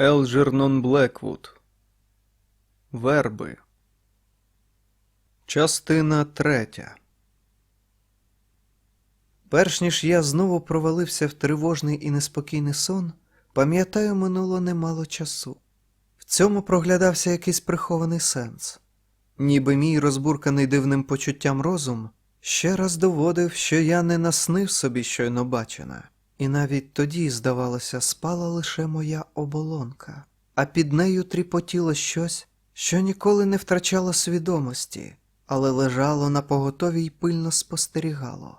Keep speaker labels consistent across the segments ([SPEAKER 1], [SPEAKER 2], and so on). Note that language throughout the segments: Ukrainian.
[SPEAKER 1] Елджернон Блеквуд. Верби. Частина третя. Перш ніж я знову провалився в тривожний і неспокійний сон, пам'ятаю, минуло немало часу. В цьому проглядався якийсь прихований сенс. Ніби мій розбурканий дивним почуттям розум ще раз доводив, що я не наснив собі щойно бачене, і навіть тоді, здавалося, спала лише моя оболонка, а під нею тріпотіло щось, що ніколи не втрачало свідомості, але лежало на поготові й пильно спостерігало.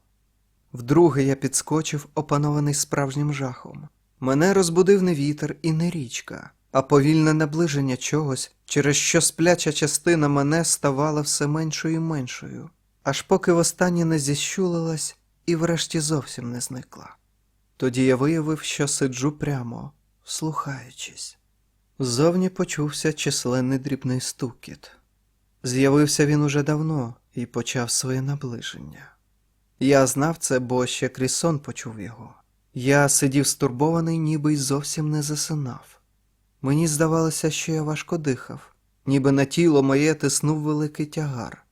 [SPEAKER 1] Вдруге я підскочив, опанований справжнім жахом. Мене розбудив не вітер і не річка, а повільне наближення чогось, через що спляча частина мене ставала все меншою і меншою, аж поки востаннє не зіщулилась і врешті зовсім не зникла. Тоді я виявив, що сиджу прямо, слухаючись. Ззовні почувся численний дрібний стукіт. З'явився він уже давно і почав своє наближення. Я знав це, бо ще крізь сон почув його. Я сидів стурбований, ніби й зовсім не засинав. Мені здавалося, що я важко дихав, ніби на тіло моє тиснув великий тягар.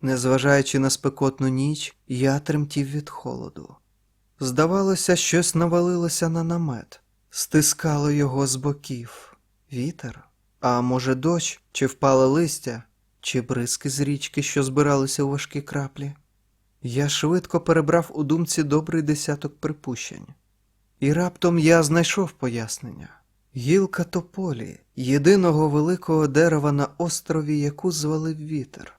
[SPEAKER 1] Незважаючи на спекотну ніч, я тремтів від холоду. Здавалося, щось навалилося на намет, стискало його з боків. Вітер, а може, дощ, чи впале листя, чи бризки з річки, що збиралися у важкі краплі. Я швидко перебрав у думці добрий десяток припущень. І раптом я знайшов пояснення. Гілка тополі, єдиного великого дерева на острові, яку звалив вітер.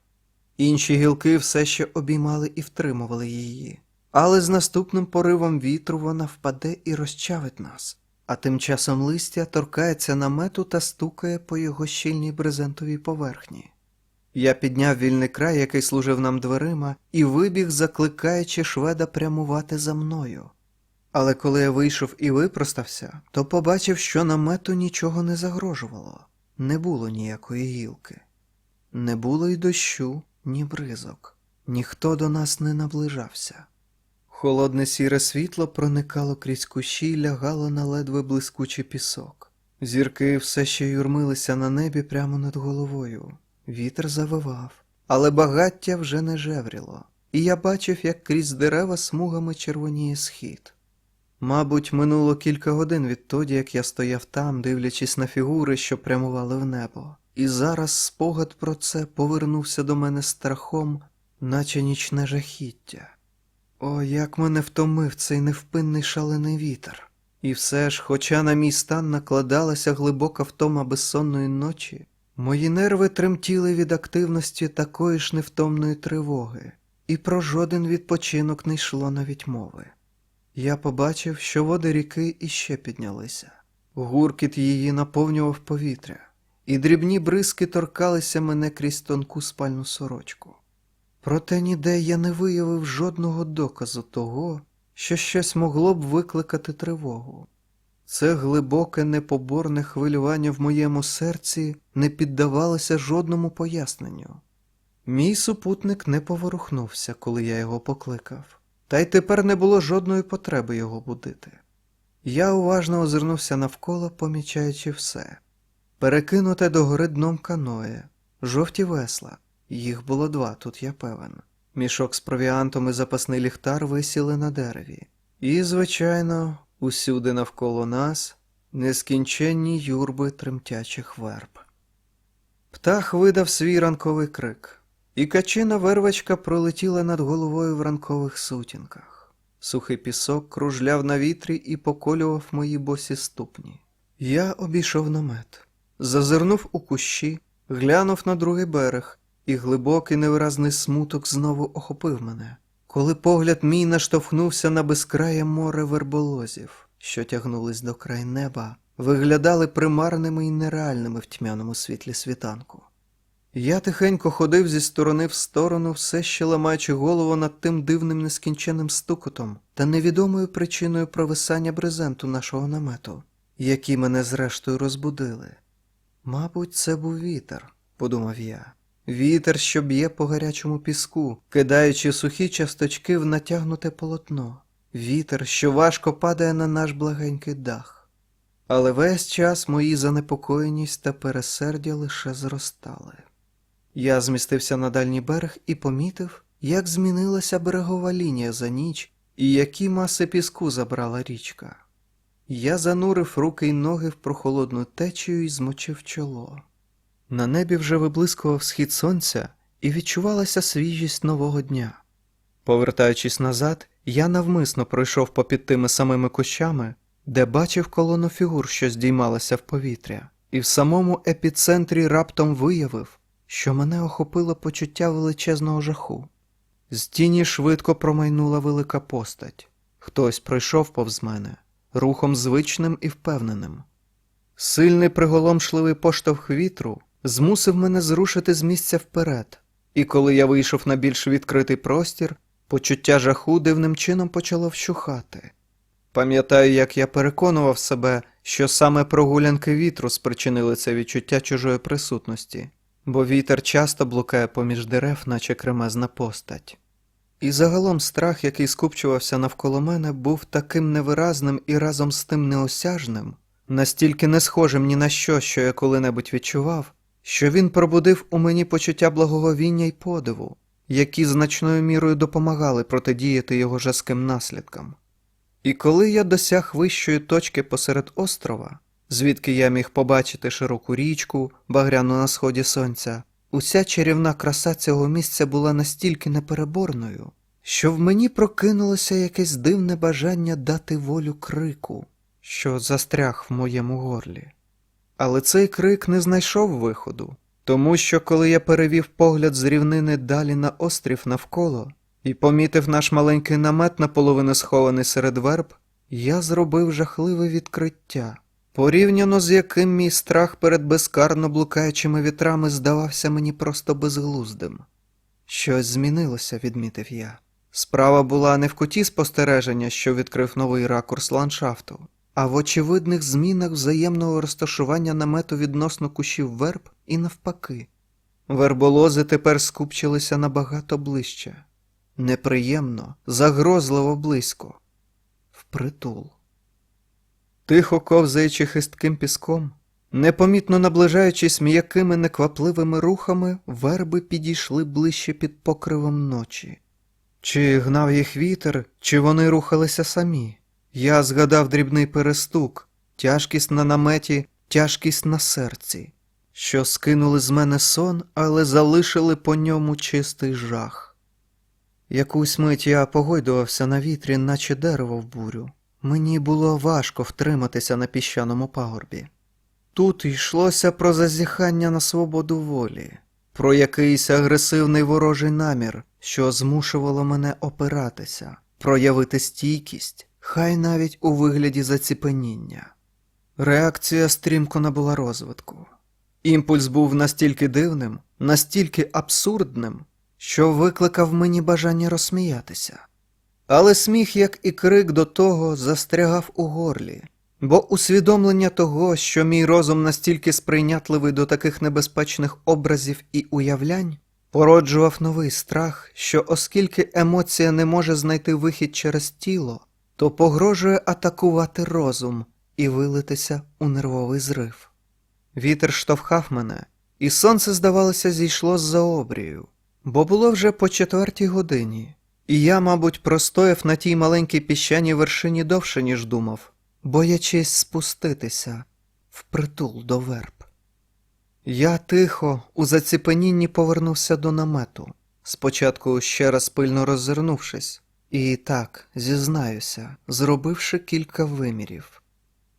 [SPEAKER 1] Інші гілки все ще обіймали і втримували її, але з наступним поривом вітру вона впаде і розчавить нас, а тим часом листя торкається намету та стукає по його щільній брезентовій поверхні. Я підняв вільний край, який служив нам дверима, і вибіг, закликаючи шведа прямувати за мною. Але коли я вийшов і випростався, то побачив, що намету нічого не загрожувало, не було ніякої гілки, не було й дощу, ні бризок, ніхто до нас не наближався. Холодне сіре світло проникало крізь кущі й лягало на ледве блискучий пісок. Зірки все ще юрмилися на небі прямо над головою. Вітер завивав, але багаття вже не жевріло, і я бачив, як крізь дерева смугами червоніє схід. Мабуть, минуло кілька годин відтоді, як я стояв там, дивлячись на фігури, що прямували в небо, і зараз спогад про це повернувся до мене страхом, наче нічне жахіття. О, як мене втомив цей невпинний шалений вітер. І все ж, хоча на мій стан накладалася глибока втома безсонної ночі, мої нерви тремтіли від активності такої ж невтомної тривоги, і про жоден відпочинок не йшло навіть мови. Я побачив, що води ріки іще піднялися. Гуркіт її наповнював повітря, і дрібні бризки торкалися мене крізь тонку спальну сорочку. Проте ніде я не виявив жодного доказу того, що щось могло б викликати тривогу. Це глибоке непоборне хвилювання в моєму серці не піддавалося жодному поясненню. Мій супутник не поворухнувся, коли я його покликав, та й тепер не було жодної потреби його будити. Я уважно озирнувся навколо, помічаючи все перекинуте до гори дном каноє, жовті весла, їх було два, тут я певен. Мішок з провіантом і запасний ліхтар висіли на дереві. І, звичайно, усюди навколо нас нескінченні юрби тремтячих верб. Птах видав свій ранковий крик, і качина вервочка пролетіла над головою в ранкових сутінках. Сухий пісок кружляв на вітрі і поколював мої босі ступні. Я обійшов намет, зазирнув у кущі, глянув на другий берег, і глибокий невиразний смуток знову охопив мене, коли погляд мій наштовхнувся на безкрає море верболозів, що тягнулись до край неба, виглядали примарними і нереальними в тьмяному світлі світанку. Я тихенько ходив зі сторони в сторону, все ще ламаючи голову над тим дивним нескінченним стукотом та невідомою причиною провисання брезенту нашого намету, які мене зрештою розбудили. Мабуть, це був вітер, подумав я. Вітер, що б'є по гарячому піску, кидаючи сухі часточки в натягнуте полотно, вітер, що важко падає на наш благенький дах. Але весь час мої занепокоєність та пересердя лише зростали. Я змістився на дальній берег і помітив, як змінилася берегова лінія за ніч і які маси піску забрала річка. Я занурив руки й ноги в прохолодну течію і змочив чоло. На небі вже виблискував схід сонця і відчувалася свіжість нового дня. Повертаючись назад, я навмисно пройшов попід тими самими кущами, де бачив колону фігур, що здіймалася в повітря, і в самому епіцентрі раптом виявив, що мене охопило почуття величезного жаху. З тіні швидко промайнула велика постать. Хтось пройшов повз мене, рухом звичним і впевненим. Сильний приголомшливий поштовх вітру змусив мене зрушити з місця вперед, і коли я вийшов на більш відкритий простір, почуття жаху дивним чином почало вщухати. Пам'ятаю, як я переконував себе, що саме прогулянки вітру спричинили це відчуття чужої присутності, бо вітер часто блукає поміж дерев, наче кремезна постать. І загалом страх, який скупчувався навколо мене, був таким невиразним і разом з тим неосяжним, настільки не схожим ні на що, що я коли-небудь відчував, що він пробудив у мені почуття благоговіння й подиву, які значною мірою допомагали протидіяти його жаским наслідкам. І коли я досяг вищої точки посеред острова, звідки я міг побачити широку річку, багряну на сході сонця, уся чарівна краса цього місця була настільки непереборною, що в мені прокинулося якесь дивне бажання дати волю крику, що застряг в моєму горлі. Але цей крик не знайшов виходу, тому що коли я перевів погляд з рівнини далі на острів навколо і помітив наш маленький намет наполовину схований серед верб, я зробив жахливе відкриття, порівняно з яким мій страх перед безкарно блукаючими вітрами здавався мені просто безглуздим. Щось змінилося, відмітив я. Справа була не в куті спостереження, що відкрив новий ракурс ландшафту, а в очевидних змінах взаємного розташування намету відносно кущів верб і навпаки. Верболози тепер скупчилися набагато ближче, неприємно, загрозливо близько, впритул. Тихо ковзаючи хистким піском, непомітно наближаючись м'якими неквапливими рухами, верби підійшли ближче під покривом ночі. Чи гнав їх вітер, чи вони рухалися самі? Я згадав дрібний перестук, тяжкість на наметі, тяжкість на серці, що скинули з мене сон, але залишили по ньому чистий жах. Якусь мить я погойдувався на вітрі, наче дерево в бурю. Мені було важко втриматися на піщаному пагорбі. Тут йшлося про зазіхання на свободу волі, про якийсь агресивний ворожий намір, що змушувало мене опиратися, проявити стійкість, хай навіть у вигляді заціпеніння. Реакція стрімко набула розвитку. Імпульс був настільки дивним, настільки абсурдним, що викликав мені бажання розсміятися. Але сміх, як і крик до того, застрягав у горлі, бо усвідомлення того, що мій розум настільки сприйнятливий до таких небезпечних образів і уявлянь, породжував новий страх, що оскільки емоція не може знайти вихід через тіло, то погрожує атакувати розум і вилитися у нервовий зрив. Вітер штовхав мене, і сонце, здавалося, зійшло з-за обрію, бо було вже по четвертій годині, і я, мабуть, простояв на тій маленькій піщаній вершині довше, ніж думав, боячись спуститися впритул до верб. Я тихо, у заціпенінні повернувся до намету, спочатку ще раз пильно роззирнувшись, і так, зізнаюся, зробивши кілька вимірів.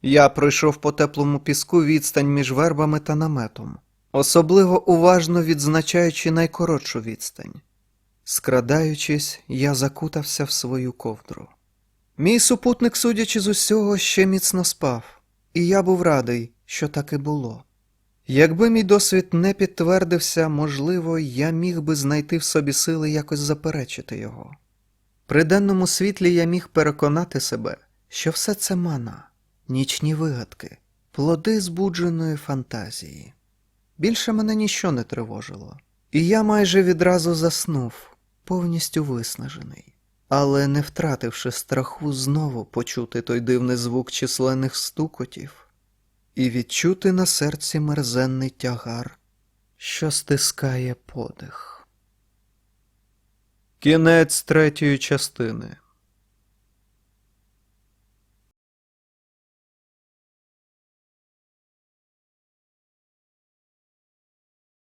[SPEAKER 1] Я пройшов по теплому піску відстань між вербами та наметом, особливо уважно відзначаючи найкоротшу відстань. Скрадаючись, я закутався в свою ковдру. Мій супутник, судячи з усього, ще міцно спав, і я був радий, що так і було. Якби мій досвід не підтвердився, можливо, я міг би знайти в собі сили якось заперечити його. При денному світлі я міг переконати себе, що все це мана, нічні вигадки, плоди збудженої фантазії. Більше мене ніщо не тривожило, і я майже відразу заснув, повністю виснажений, але не втративши страху знову почути той дивний звук численних стукотів, і відчути на серці мерзенний тягар, що стискає подих. Кінець третьої частини.